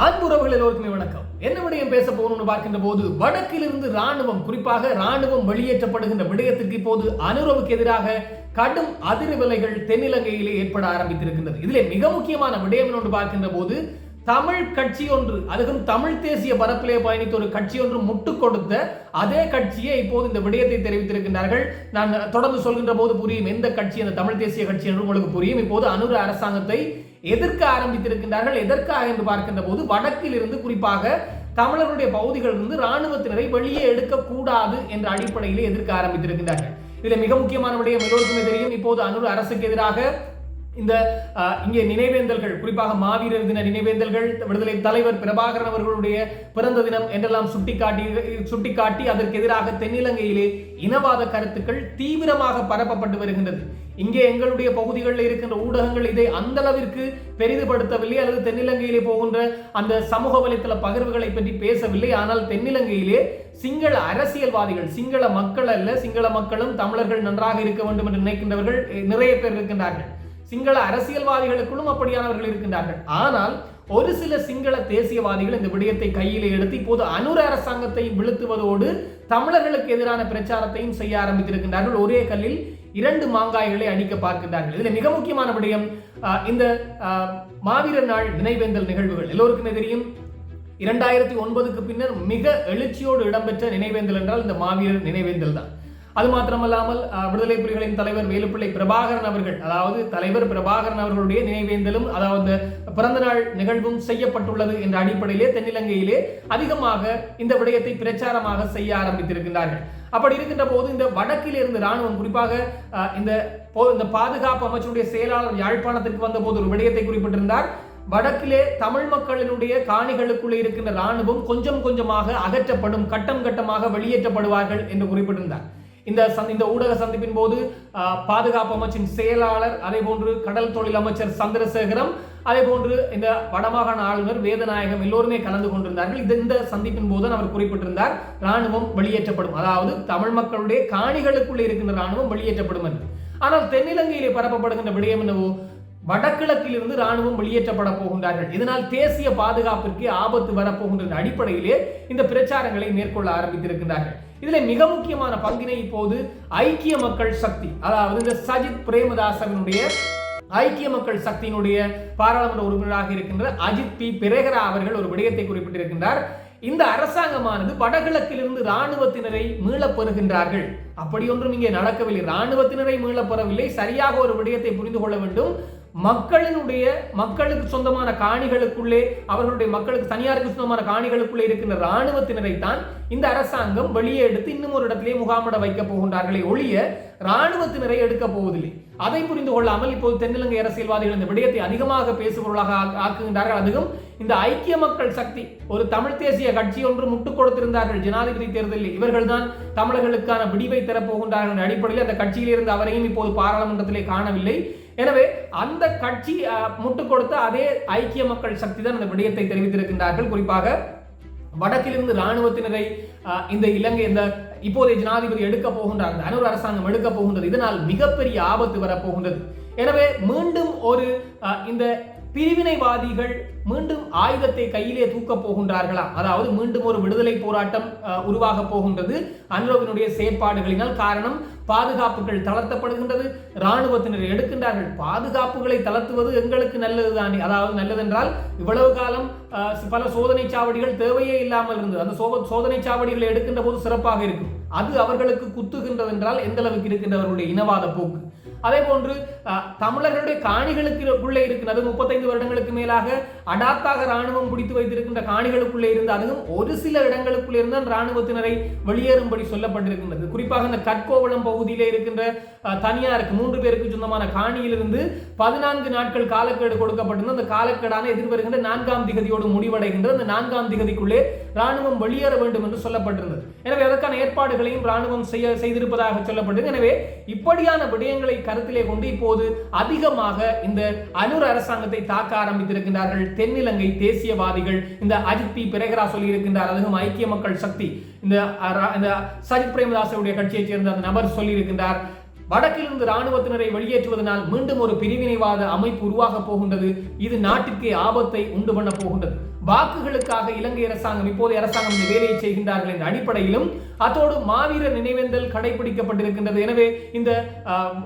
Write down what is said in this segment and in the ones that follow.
அன்புறவுகள் எல்லோருக்குமே வணக்கம். என்ன விடயம் பேச போகணும்னு பார்க்கின்ற போது வடக்கிலிருந்து ராணுவம் குறிப்பாக ராணுவம் வெளியேற்றப்படுகின்ற விடயத்திற்கு இப்போது அனுரவுக்கு எதிராக கடும் அதிர்வலைகள் தென்னிலங்கையிலே ஏற்பட ஆரம்பித்திருக்கின்றது. இதிலே மிக முக்கியமான விடயம் ஒன்று பார்க்கின்ற போது தமிழ் கட்சி ஒன்று அதுக்கும் தமிழ் தேசிய பரப்பிலே பயணித்த ஒரு கட்சி ஒன்று முட்டுக் கொடுத்த அதே கட்சியே இப்போது இந்த விடயத்தை தெரிவித்திருக்கின்றார்கள். நான் தொடர்ந்து சொல்கின்ற போது புரியும் எந்த கட்சி அந்த தமிழ் தேசிய கட்சி என்று உங்களுக்கு புரியும். இப்போது அனுர அரசாங்கத்தை எதிர்க்க ஆரம்பித்திருக்கின்றார்கள் எதற்காக என்று பார்க்கின்ற போது வடக்கில் இருந்து குறிப்பாக தமிழர்களுடைய பகுதிகளிலிருந்து ராணுவத்தினரை வெளியே எடுக்கக்கூடாது என்ற அடிப்படையிலே எதிர்க்க ஆரம்பித்திருக்கின்றார்கள். இதுல மிக முக்கியமான விடயம் எல்லோருக்குமே தெரியும். இப்போது அனுர் அரசுக்கு எதிராக இந்த இங்கே நினைவேந்தல்கள் குறிப்பாக மாவீரர் தின நினைவேந்தல்கள் விடுதலை தலைவர் பிரபாகரன் அவர்களுடைய பிறந்த தினம் என்றெல்லாம் சுட்டிக்காட்டி சுட்டிக்காட்டி அதற்கு எதிராக தென்னிலங்கையிலே இனவாத கருத்துக்கள் தீவிரமாக பரப்பப்பட்டு வருகின்றது. இங்கே எங்களுடைய பகுதிகளில் இருக்கின்ற ஊடகங்கள் இதை அந்த அளவிற்கு பெரிதுபடுத்தவில்லை அல்லது தென்னிலங்கையிலே போகின்ற அந்த சமூக வலைத்தள பகிர்வுகளை பற்றி பேசவில்லை. ஆனால் தென்னிலங்கையிலே சிங்கள அரசியல்வாதிகள் சிங்கள மக்கள் அல்ல சிங்கள மக்களும் தமிழர்கள் நன்றாக இருக்க வேண்டும் என்று நினைக்கின்றவர்கள் நிறைய பேர் இருக்கின்றார்கள். சிங்கள அரசியல்வாதிகளுக்குள்ளும் அப்படியானவர்கள் இருக்கின்றார்கள். ஆனால் ஒரு சில சிங்கள தேசியவாதிகள் இந்த விடயத்தை கையிலே எடுத்து இப்போது அனுர அரசாங்கத்தை வீழ்த்துவதோடு தமிழர்களுக்கு எதிரான பிரச்சாரத்தையும் செய்ய ஆரம்பித்திருக்கின்றார்கள். ஒரே கல்லில் இரண்டு மாங்காய்களை அணிக்க பார்க்கின்றார்கள். இதில் மிக முக்கியமான விடயம் இந்த மாவீரர் நாள் நினைவேந்தல் நிகழ்வுகள் எல்லோருக்குமே தெரியும். இரண்டாயிரத்தி ஒன்பதுக்கு பின்னர் மிக எழுச்சியோடு இடம்பெற்ற நினைவேந்தல் என்றால் இந்த மாவீரர் நினைவேந்தல் தான். அது மாத்திரமல்லாமல் விடுதலை புலிகளின் தலைவர் வேலுப்பிள்ளை பிரபாகரன் அவர்கள் அதாவது தலைவர் பிரபாகரன் அவர்களுடைய நினைவேந்தலும் அதாவது பிறந்த நாள் நிகழ்வும் செய்யப்பட்டுள்ளது என்ற அடிப்படையிலே தென்னிலங்கையிலே அதிகமாக இந்த விடயத்தை பிரச்சாரமாக செய்ய ஆரம்பித்திருக்கின்றார்கள். அப்படி இருக்கின்ற போது இந்த வடக்கில் இருந்து ராணுவம் குறிப்பாக இந்த போ- இந்த பாதுகாப்பு அமைச்சருடைய செயலாளர் யாழ்ப்பாணத்திற்கு வந்த போது ஒரு விடயத்தை குறிப்பிட்டிருந்தார். வடக்கிலே தமிழ் மக்களினுடைய காணிகளுக்குள்ளே இருக்கின்ற ராணுவம் கொஞ்சம் கொஞ்சமாக அகற்றப்படும் கட்டம் கட்டமாக வெளியேற்றப்படுவார்கள் என்று குறிப்பிட்டிருந்தார். இந்த இந்த ஊடக சந்திப்பின் போது பாதுகாப்பு அமைச்சின் செயலாளர் அதே போன்று கடல் தொழில் அமைச்சர் சந்திரசேகரம் அதே போன்று இந்த வடமாகாண ஆளுநர் வேதநாயகம் எல்லோருமே கலந்து கொண்டிருந்தார்கள். இது இந்த சந்திப்பின் போது அவர் குறிப்பிட்டிருந்தார் ராணுவம் வெளியேற்றப்படும். அதாவது தமிழ் மக்களுடைய காணிகளுக்குள்ளே இருக்கின்ற ராணுவம் வெளியேற்றப்படும் என்று. ஆனால் தென்னிலங்கையிலே பரப்பப்படுகின்ற விடயம் என்னவோ வடகிழக்கில் இருந்து ராணுவம் வெளியேற்றப்பட போகின்றார்கள். இதனால் தேசிய பாதுகாப்பிற்கு ஆபத்து வரப்போகின்ற அடிப்படையிலே இந்த பிரச்சாரங்களை மேற்கொள்ள ஆரம்பித்திருக்கின்றார்கள். இதுல மிக முக்கியமான பங்கினை இப்போது ஐக்கிய மக்கள் சக்தி அதாவது இந்த சஜித் பிரேமதாசவினுடைய ஐக்கிய மக்கள் சக்தியினுடைய பாராளுமன்ற உறுப்பினராக இருக்கின்ற அஜித் பி. பிரேகரா அவர்கள் ஒரு விடயத்தை குறிப்பிட்டிருக்கின்றார். இந்த அரசாங்கமானது வடகிழக்கிலிருந்து ராணுவத்தினரை மீளப் பெறுகின்றார்கள் அப்படி ஒன்றும் இங்கே நடக்கவில்லை. ராணுவத்தினரை மீளப் பெறவில்லை சரியாக ஒரு விடயத்தை புரிந்து கொள்ள வேண்டும். மக்களினுடைய மக்களுக்கு சொந்தமான காணிகளுக்குள்ளே அவர்களுடைய மக்களுக்கு தனியாருக்கு சொந்தமான காணிகளுக்குள்ளே இருக்கின்ற இராணுவத்தினரை தான் இந்த அரசாங்கம் வெளியே எடுத்து இன்னும் ஒரு இடத்திலே முகாமிட வைக்க போகின்றார்களே ஒழிய இராணுவத்தினரை எடுக்க போவதில்லை. அதை புரிந்து கொள்ளாமல் இப்போது தென்னிலங்கை அரசியல்வாதிகள் இந்த விடயத்தை அதிகமாக பேசுபொருளாக ஆக்குகின்றார்கள். அதுவும் இந்த ஐக்கிய மக்கள் சக்தி ஒரு தமிழ் தேசிய கட்சி ஒன்று முட்டுக் கொடுத்திருந்தார்கள். ஜனாதிபதி தேர்தலில் இவர்கள்தான் தமிழர்களுக்கான விடிவை தரப்போகின்றார்கள் அடிப்படையில் அந்த கட்சியில் இருந்து அவரையும் இப்போது பாராளுமன்றத்திலே காணவில்லை. எனவே அந்த கட்சி அஹ், முட்டுக் கொடுத்த அதே ஐக்கிய மக்கள் சக்தி தான் அந்த விடயத்தை தெரிவித்திருக்கின்றார்கள். குறிப்பாக வடக்கிலிருந்து ராணுவத்தினரை இந்த இலங்கை இந்த இப்போதைய ஜனாதிபதி எடுக்க போகின்றார் அந்த அனுர் அரசாங்கம் எடுக்க போகின்றது. இதனால் மிகப்பெரிய ஆபத்து வரப்போகின்றது. எனவே மீண்டும் ஒரு இந்த பிரிவினைவாதிகள் மீண்டும் ஆயுதத்தை கையிலே தூக்கப் போகின்றார்களா? அதாவது மீண்டும் ஒரு விடுதலை போராட்டம் உருவாகப் உருவாக போகின்றது அனுரவினுடைய செயற்பாடுகளினால். காரணம் பாதுகாப்புகள் தளர்த்தப்படுகின்றது. இராணுவத்தினர் எடுக்கின்றார்கள். பாதுகாப்புகளை தளர்த்துவது எங்களுக்கு நல்லதுதானே. அதாவது நல்லதென்றால் இவ்வளவு காலம் பல சோதனை சாவடிகள் தேவையே இல்லாமல் இருந்தது. அந்த சோத சோதனை சாவடிகளை எடுக்கின்ற போது சிறப்பாக இருக்கும். அது அவர்களுக்கு குத்துகின்றது என்றால் எந்த அளவுக்கு இருக்கின்றவர்களுடைய இனவாத போக்கு. அதே போன்று தமிழர்களுடைய காணிகளுக்கு உள்ளே இருக்கிறது. முப்பத்தைந்து வருடங்களுக்கு மேலாக அடாத்தாக ராணுவம் பிடித்து வைத்திருக்கின்ற காணிகளுக்குள்ளே இருந்து அதுவும் ஒரு சில இடங்களுக்குள்ளே இருந்து ராணுவத்தினரை வெளியேறும்படி சொல்லப்பட்டிருக்கின்றது. குறிப்பாக இந்த கற்கோவளம் பகுதியிலே இருக்கின்ற தனியாருக்கு மூன்று பேருக்கு சொந்தமான காணியிலிருந்து பதினான்கு நாட்கள் காலக்கேடு கொடுக்கப்பட்டிருந்த அந்த காலக்கேடான எதிர்வருகின்ற நான்காம் திகதியோடு முடிவடைகின்ற அந்த நான்காம் திகதிக்குள்ளே ராணுவம் வெளியேற வேண்டும் என்று சொல்லப்பட்டிருந்தது. எனவே அதற்கான ஏற்பாடுகளையும் ராணுவம் செய்ய செய்திருப்பதாக சொல்லப்பட்டது எனவே இப்படியான விடயங்களை கருத்திலே கொண்டு இப்போது அதிகமாக இந்த அனுர் அரசாங்கத்தை தாக்க ஆரம்பித்திருக்கின்றார்கள். தென்னிலங்கை தேசியவாதிகள் இந்த அஜித் பி. பிரேகரா சொல்லியிருக்கின்றார். அதுவும் ஐக்கிய மக்கள் சக்தி. இந்த இந்த சஜித் பிரேமதாசருடைய கட்சியைச் சேர்ந்த அந்த நபர் சொல்லியிருக்கின்றார். வடக்கிலிருந்து ராணுவத்தினரை வெளியேற்றுவதனால் மீண்டும் ஒரு பிரிவினைவாத அமைப்பு உருவாக போகின்றது. இது நாட்டிற்கே ஆபத்தை உண்டு பண்ண போகின்றது. வாக்குகளுக்காக இலங்கை அரசாங்கம் இப்போதைய அரசாங்கம் இந்த வேலையை செய்கின்றார்கள் என்ற அடிப்படையிலும் அதோடு மாவீரர் நினைவேந்தல் கடைபிடிக்கப்பட்டிருக்கின்றது. எனவே இந்த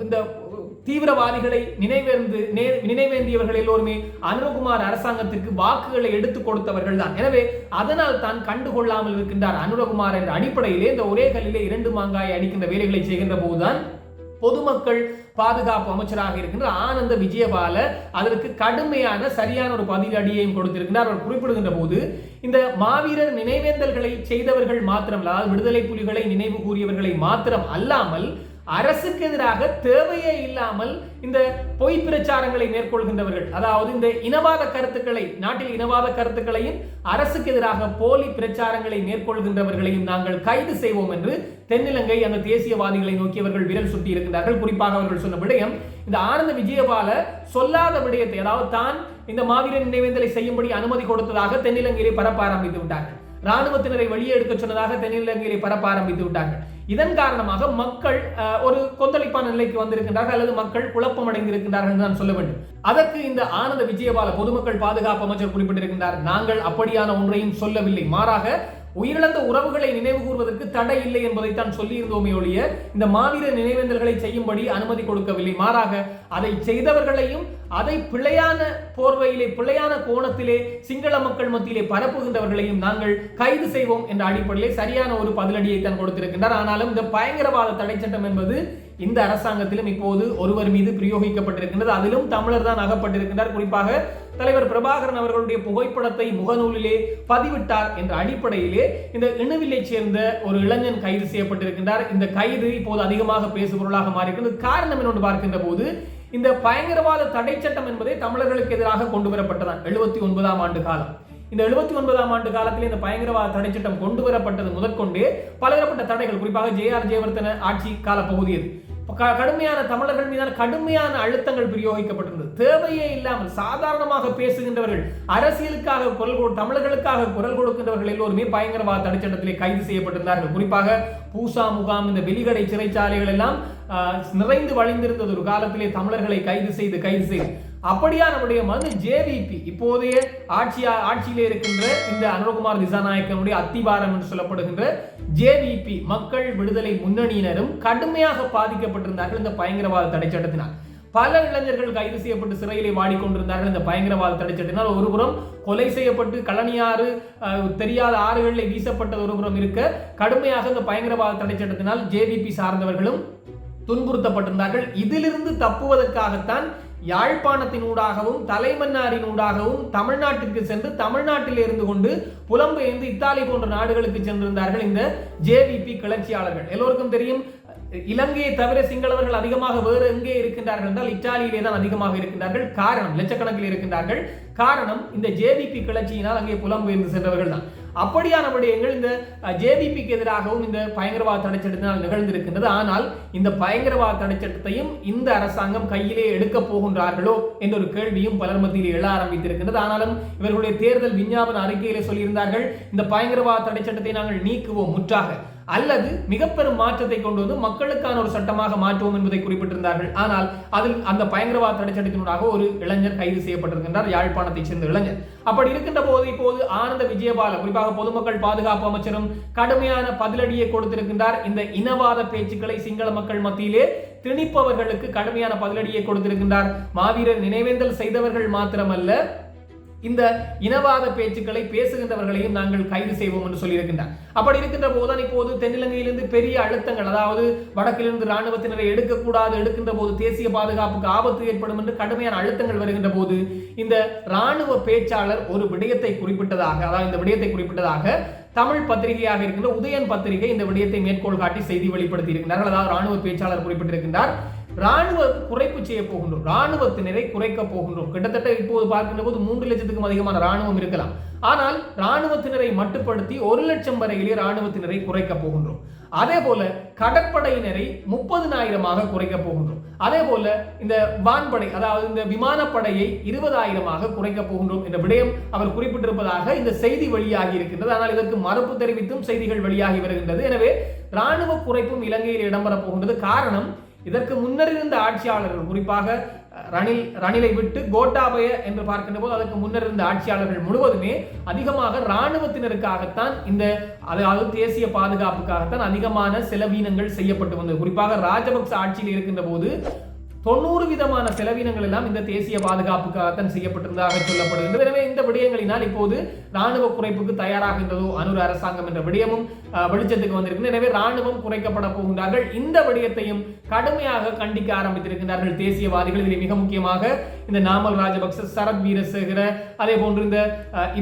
இந்த தீவிரவாதிகளை நினைவேந்து நே- நினைவேந்தியவர்கள் எல்லோருமே அனுரகுமார் அரசாங்கத்திற்கு வாக்குகளை எடுத்துக் கொடுத்தவர்கள் தான். எனவே அதனால் தான் கண்டுகொள்ளாமல் இருக்கின்றார் அனுரகுமார் என்ற அடிப்படையிலே இந்த ஒரே கல்லிலே இரண்டு மாங்காய் அடிக்கின்ற வேலைகளை செய்கின்ற போதுதான் பொதுமக்கள் பாதுகாப்பு அமைச்சராக இருக்கின்ற ஆனந்த விஜயபால அதற்கு கடுமையான சரியான ஒரு பதிலடியையும் கொடுத்திருக்கிறார். அவர் குறிப்பிடுகின்ற போது இந்த மாவீரர் நினைவேந்தல்களை செய்தவர்கள் மாத்திரம் அதாவது விடுதலை புலிகளை நினைவு கூறியவர்களை மாத்திரம் அல்லாமல் அரசுக்கு எதிராக தேவையே இல்லாமல் இந்த பொய் பிரச்சாரங்களை மேற்கொள்கின்றவர்கள். அதாவது இந்த இனவாத கருத்துக்களை நாட்டில் இனவாத கருத்துக்களையும் அரசுக்கு எதிராக போலி பிரச்சாரங்களை மேற்கொள்கின்றவர்களையும் நாங்கள் கைது செய்வோம் என்று தென்னிலங்கை அந்த தேசியவாதிகளை நோக்கியவர்கள் விரல் சுட்டி இருக்கின்றார்கள். குறிப்பாக அவர்கள் சொன்ன விடயம் இந்த ஆனந்த விஜயபால சொல்லாத விடயத்தை அதாவது தான் இந்த மாவீரன் நினைவேந்தலை செய்யும்படி அனுமதி கொடுத்ததாக தென்னிலங்கையிலே பரப்ப ஆரம்பித்து விட்டார்கள். ராணுவத்தினரை வெளியே எடுக்க சொன்னதாக தென்னிலங்கையிலே பரப்ப ஆரம்பித்து விட்டார்கள். இதன் காரணமாக மக்கள் ஒரு கொந்தளிப்பான நிலைக்கு வந்திருக்கின்றார்கள் அல்லது மக்கள் குழப்பமடைந்திருக்கின்றார்கள் என்று நான் சொல்ல வேண்டும். அதற்கு இந்த ஆனந்த விஜயபால பொதுமக்கள் பாதுகாப்பு அமைச்சர் குறிப்பிட்டிருக்கின்றார். நாங்கள் அப்படியான ஒன்றையும் சொல்லவில்லை. மாறாக உயிரிழந்த உறவுகளை நினைவு கூறுவதற்கு தடை இல்லை என்பதைத்தான் சொல்லியிருந்தோமே ஒழிய இந்த மாவீர நினைவேந்தல்களை செய்யும்படி அனுமதி கொடுக்கவில்லை. மாறாக அதை செய்தவர்களையும் அதை பிழையான போர்வையிலே பிழையான கோணத்திலே சிங்கள மக்கள் மத்தியிலே பரப்புகின்றவர்களையும் நாங்கள் கைது செய்வோம் என்ற அடிப்படையிலே சரியான ஒரு பதிலடியை தான் கொடுத்திருக்கின்றார். ஆனாலும் இந்த பயங்கரவாத தடை சட்டம் என்பது இந்த அரசாங்கத்திலும் இப்போது ஒருவர் மீது பிரயோகிக்கப்பட்டிருக்கின்றது. அதிலும் தமிழர் தான் அகப்பட்டிருக்கின்றார். குறிப்பாக தலைவர் பிரபாகரன் அவர்களுடைய புகைப்படத்தை முகநூலிலே பதிவிட்டார் என்ற அடிப்படையிலே இந்த இணுவிலை சேர்ந்த ஒரு இளைஞன் கைது செய்யப்பட்டிருக்கின்றார். இந்த கைது இப்போது அதிகமாக பேசுபொருளாக மாறியிருக்கிறது. காரணம் என்னொன்று பார்க்கின்ற போது இந்த பயங்கரவாத தடை சட்டம் என்பதை தமிழர்களுக்கு எதிராக கொண்டு வரப்பட்டதான். எழுபத்தி ஒன்பதாம் ஆண்டு காலம். இந்த எழுபத்தி ஒன்பதாம் ஆண்டு காலத்தில் இந்த பயங்கரவாத தடை சட்டம் கொண்டு வரப்பட்டது முதற்கொண்டு பலதரப்பட்ட தடைகள் குறிப்பாக ஜே ஆர் ஜெயவர்தன ஆட்சி கால பகுதியது கடுமையான தமிழர்கள் மீதான கடுமையான அழுத்தங்கள் பிரயோகிக்கப்பட்டிருந்தது. தேவையே இல்லாமல் சாதாரணமாக பேசுகின்றவர்கள் அரசியலுக்காக குரல் கொடு- தமிழர்களுக்காக குரல் கொடுக்கின்றவர்கள் எல்லோருமே பயங்கரவாத தடுச்சட்டத்திலே கைது செய்யப்பட்டிருந்தார்கள். குறிப்பாக பூசா முகாம் இந்த வெளிகடை சிறைச்சாலைகள் எல்லாம் ஆஹ், நிறைந்து வழிந்திருந்தது ஒரு காலத்திலே தமிழர்களை கைது செய்து கைது செய்து. அப்படியா நம்முடைய மனு ஜேவிபி இப்போதைய ஆட்சியா ஆட்சியிலே இருக்கின்ற இந்த அனுரகுமார் திசாநாயக்கனுடைய அத்திவாரம் என்று சொல்லப்படுகின்ற ஜேவிபி மக்கள் விடுதலை முன்னணியினரும் கடுமையாக பாதிக்கப்பட்டிருந்தார்கள் இந்த பயங்கரவாத தடை சட்டத்தினால் பல இளைஞர்கள் கைது செய்யப்பட்டு சிறையிலே வாடிக்கொண்டிருந்தார்கள் இந்த பயங்கரவாத தடை சட்டத்தினால் ஒருபுறம் கொலை செய்யப்பட்டு கழனியாறு தெரியாத ஆறுகளில் வீசப்பட்டது ஒருபுறம் இருக்க கடுமையாக இந்த பயங்கரவாத தடை சட்டத்தினால் ஜேவிபி சார்ந்தவர்களும் துன்புறுத்தப்பட்டிருந்தார்கள். இதிலிருந்து தப்புவதற்காகத்தான் யாழ்ப்பாணத்தினூடாகவும் தலைமன்னாரினூடாகவும் தமிழ்நாட்டிற்கு சென்று தமிழ்நாட்டில் இருந்து கொண்டு புலம்பெயர்ந்து இத்தாலி போன்ற நாடுகளுக்கு சென்றிருந்தார்கள் இந்த ஜேவிபி கிளர்ச்சியாளர்கள். எல்லோருக்கும் தெரியும் இலங்கையை தவிர சிங்களவர்கள் அதிகமாக வேறு எங்கே இருக்கின்றார்கள் என்றால் இத்தாலியிலே தான் அதிகமாக இருக்கின்றார்கள். காரணம் லட்சக்கணக்கில் இருக்கின்றார்கள். காரணம் இந்த ஜேவிபி கிளர்ச்சியினால் அங்கே புலம்பெயர்ந்து சென்றவர்கள் தான் அப்படியான விடயங்கள் இந்த ஜேவிபிக்கு எதிராகவும் இந்த பயங்கரவாத தடை சட்டத்தினால் நிகழ்ந்திருக்கின்றது. ஆனால் இந்த பயங்கரவாத தடை சட்டத்தையும் இந்த அரசாங்கம் கையிலே எடுக்க போகின்றார்களோ என்ற ஒரு கேள்வியும் பலர் மத்தியில் எழ ஆரம்பித்திருக்கின்றது. ஆனாலும் இவர்களுடைய தேர்தல் விஞ்ஞாபன அறிக்கையிலே சொல்லியிருந்தார்கள் இந்த பயங்கரவாத தடை சட்டத்தை நாங்கள் நீக்குவோம் முற்றாக. அல்லது மிக பெரும் மாற்றத்தை கொண்டு வந்து மக்களுக்கான ஒரு சட்டமாக மாற்றுவோம் என்பதை குறிப்பிட்டிருந்தார்கள். ஆனால் அதில் அந்த பயங்கரவாத தடைச்சட்டத்தினூடாக ஒரு இளைஞர் கைது செய்யப்பட்டிருக்கின்றார் யாழ்ப்பாணத்தைச் சேர்ந்த இளைஞர். அப்படி இருக்கின்ற போது இப்போது ஆனந்த விஜயபால குறிப்பாக பொதுமக்கள் பாதுகாப்பு அமைச்சரும் கடுமையான பதிலடியை கொடுத்திருக்கின்றார். இந்த இனவாத பேச்சுக்களை சிங்கள மக்கள் மத்தியிலே திணிப்பவர்களுக்கு கடுமையான பதிலடியை கொடுத்திருக்கின்றார். மாவீரர் நினைவேந்தல் செய்தவர்கள் மாத்திரமல்ல இந்த இனவாத பேச்சுக்களை பேசுகின்றவர்களையும் நாங்கள் கைது செய்வோம் என்று சொல்லியிருக்கின்றார். அப்படி இருக்கின்ற போதுதான் இப்போது தென்னிலங்கையிலிருந்து பெரிய அழுத்தங்கள் அதாவது வடக்கிலிருந்து ராணுவத்தினரை எடுக்கக்கூடாது எடுக்கின்ற போது தேசிய பாதுகாப்புக்கு ஆபத்து ஏற்படும் என்று கடுமையான அழுத்தங்கள் வருகின்ற போது இந்த ராணுவ பேச்சாளர் ஒரு விடயத்தை குறிப்பிட்டதாக அதாவது இந்த விடயத்தை குறிப்பிட்டதாக தமிழ் பத்திரிகையாக இருக்கின்ற உதயன் பத்திரிகை இந்த விடயத்தை மேற்கோள் காட்டி செய்தி வெளிப்படுத்தி இருக்கின்றார்கள் அதாவது ராணுவ பேச்சாளர் குறிப்பிட்டிருக்கின்றார். ராணுவ குறைப்பு செய்ய போகின்றோம். ராணுவத்தினரை குறைக்க போகின்றோம். கிட்டத்தட்ட இப்போது பார்க்கின்ற போது மூன்று லட்சத்துக்கும் அதிகமான ராணுவம் இருக்கலாம். ஆனால் ராணுவத்தினரை மட்டுப்படுத்தி ஒரு லட்சம் வரையிலே ராணுவத்தினரை குறைக்க போகின்றோம். அதே போல கடற்படையினரை முப்பதினாயிரமாக குறைக்க போகின்றோம். அதே போல இந்த வான்படை அதாவது இந்த விமானப்படையை இருபதாயிரமாக குறைக்க போகின்றோம் என்ற விடயம் அவர் குறிப்பிட்டிருப்பதாக இந்த செய்தி வெளியாகி இருக்கின்றது. ஆனால் இதற்கு மறுப்பு தெரிவித்தும் செய்திகள் வெளியாகி வருகின்றது. எனவே ராணுவ குறைப்பும் இலங்கையில் இடம்பெற போகின்றது. காரணம் இதற்கு முன்னர் இருந்த ஆட்சியாளர்கள் குறிப்பாக ரணில் ரணிலை விட்டு கோட்டாபய என்று பார்க்கின்ற போது அதற்கு முன்னர் இருந்த ஆட்சியாளர்கள் முழுவதுமே அதிகமாக இராணுவத்தினருக்காகத்தான் இந்த அதாவது தேசிய பாதுகாப்புக்காகத்தான் அதிகமான செலவீனங்கள் செய்யப்பட்டு வந்தது. குறிப்பாக ராஜபக்ச ஆட்சியில் இருக்கின்ற போது தொண்ணூறு விதமான செலவினங்கள் எல்லாம் இந்த தேசிய பாதுகாப்புக்காகத்தான் செய்யப்பட்டிருந்ததாக சொல்லப்படுகின்றது. எனவே இந்த விடயங்களினால் இப்போது ராணுவ குறைப்புக்கு தயாராகின்றதோ அனுர அரசாங்கம் என்ற விடயமும் வெளிச்சத்துக்கு வந்திருக்கிறது எனவே ராணுவம் குறைக்கப்பட போகின்றார்கள். இந்த விடயத்தையும் கடுமையாக கண்டிக்க ஆரம்பித்திருக்கின்றார்கள் தேசியவாதிகள். இதில் மிக முக்கியமாக இந்த நாமல் ராஜபக்ச சரத் வீரசேகர அதே போன்று இந்த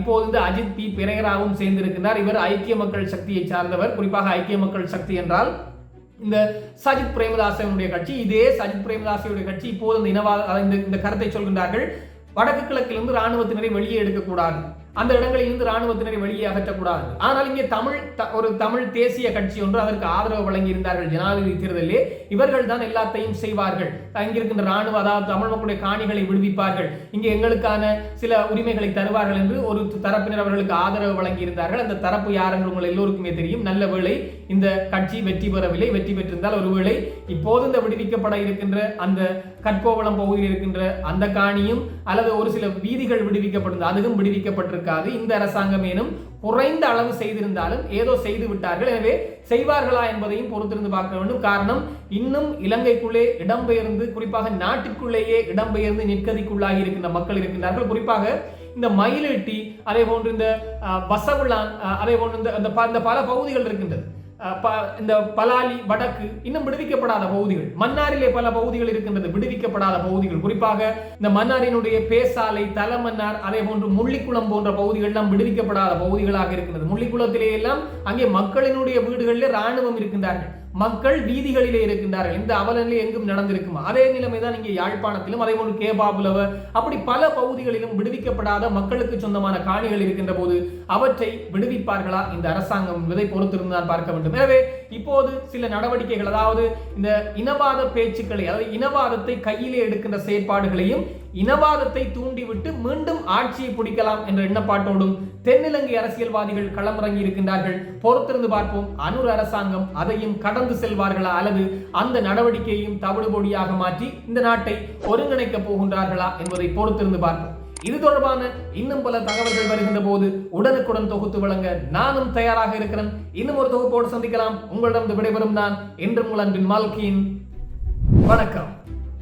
இப்போது இந்த அஜித் பி. பெரேராவும் சேர்ந்திருக்கிறார் இவர் ஐக்கிய மக்கள் சக்தியை சார்ந்தவர். குறிப்பாக ஐக்கிய மக்கள் சக்தி என்றால் இந்த சஜித் பிரேமதாசனுடைய கட்சி இதே சஜித் பிரேமதாசனுடைய கட்சி இப்போது இந்த இனவாத இந்த இந்த கருத்தை சொல்கின்றார்கள். வடக்கு கிழக்கிலிருந்து ராணுவத்தினரை வெளியே எடுக்கக்கூடாது. அந்த இடங்களில் இருந்து ராணுவத்தினரை வெளியே அகற்றக்கூடாது. ஆனால் இங்கே தமிழ் த- ஒரு தமிழ் தேசிய கட்சி ஒன்று அதற்கு ஆதரவு வழங்கி இருந்தார்கள் ஜனாதிபதி தேர்தலிலே. இவர்கள் தான் எல்லாத்தையும் செய்வார்கள். அங்கிருக்கின்ற ராணுவ அதாவது தமிழ் மக்களுடைய காணிகளை விடுவிப்பார்கள். இங்கே எங்களுக்கான சில உரிமைகளை தருவார்கள் என்று ஒரு தரப்பினர் அவர்களுக்கு ஆதரவு வழங்கி இருந்தார்கள் அந்த தரப்பு யார் என்று உங்கள் எல்லோருக்குமே தெரியும். நல்ல வேளை இந்த கட்சி வெற்றி பெறவில்லை. வெற்றி பெற்றிருந்தால் ஒருவேளை இப்போது இந்த விடுவிக்கப்பட இருக்கின்ற அந்த கட்கோவளம் பகுதியில் இருக்கின்ற அந்த காணியும் அல்லது ஒரு சில வீதிகள் விடுவிக்கப்பட்டிருந்த அதுவும் விடுவிக்கப்பட்டிருக்கு விடுவிக்கப்பட்டிருக்காது இந்த அரசாங்கம் ஏனும் குறைந்த அளவு செய்திருந்தாலும் ஏதோ செய்து விட்டார்கள். எனவே செய்வார்களா என்பதையும் பொறுத்திருந்து பார்க்க வேண்டும். காரணம் இன்னும் இலங்கைக்குள்ளே இடம்பெயர்ந்து குறிப்பாக நாட்டிற்குள்ளேயே இடம்பெயர்ந்து நிற்கதிக்குள்ளாகி இருக்கின்ற மக்கள் இருக்கின்றார்கள். குறிப்பாக இந்த மயிலெட்டி அதே போன்று இந்த அஹ், பசவுளான் அதே போன்று இந்த பல பகுதிகள் இருக்கின்றது. இந்த பலாலி வடக்கு இன்னும் விடுவிக்கப்படாத பகுதிகள். மன்னாரிலே பல பகுதிகள் இருக்கின்றது விடுவிக்கப்படாத பகுதிகள். குறிப்பாக இந்த மன்னாரினுடைய பேசாலை தலமன்னார் அதே போன்று முள்ளிக்குளம் போன்ற பகுதிகள் எல்லாம் விடுவிக்கப்படாத பகுதிகளாக இருக்கின்றது. முள்ளிக்குளத்திலே எல்லாம் அங்கே மக்களினுடைய வீடுகளிலே ராணுவம் இருக்கின்றார்கள். மக்கள் வீதிகளிலே இருக்கின்றார்கள். இந்த அவலநிலை எங்கும் நடந்திருக்கும்? அதே நிலைமை தான் இங்கே யாழ்ப்பாணத்திலும் அதே போன்று கேபாபுலவ. அப்படி பல பகுதிகளிலும் விடுவிக்கப்படாத மக்களுக்கு சொந்தமான காணிகள் இருக்கின்ற போது அவற்றை விடுவிப்பார்களா? இந்த அரசாங்கம் என்பதை பொறுத்திருந்து தான் பார்க்க வேண்டும். எனவே இப்போது சில நடவடிக்கைகள் அதாவது இந்த இனவாத பேச்சுக்களை அதாவது இனவாதத்தை கையிலே எடுக்கின்ற செயற்பாடுகளையும் இனவாதத்தை தூண்டிவிட்டு மீண்டும் ஆட்சியை பிடிக்கலாம் என்ற எண்ணப்பாட்டோடும் தென்னிலங்கை அரசியல்வாதிகள் களமிறங்கி இருக்கின்றார்கள். பொறுத்திருந்து பார்ப்போம். அனுர் அரசாங்கம் அதையும் கடந்து செல்வார்களா அல்லது அந்த நடவடிக்கையையும் தவிடுபொடியாக மாற்றி இந்த நாட்டை ஒருங்கிணைக்க போகின்றார்களா என்பதை பொறுத்திருந்து பார்ப்போம். இது தொடர்பான இன்னும் பல தகவல்கள் வருகின்ற போது உடனுக்குடன் தொகுத்து வழங்க நானும் தயாராக இருக்கிறேன். இன்னும் ஒரு தொகுப்போடு சந்திக்கலாம். உங்களிடம் விடைபெறும் நான் என்று உங்கள் அன்பின் மால்கியின். வணக்கம்.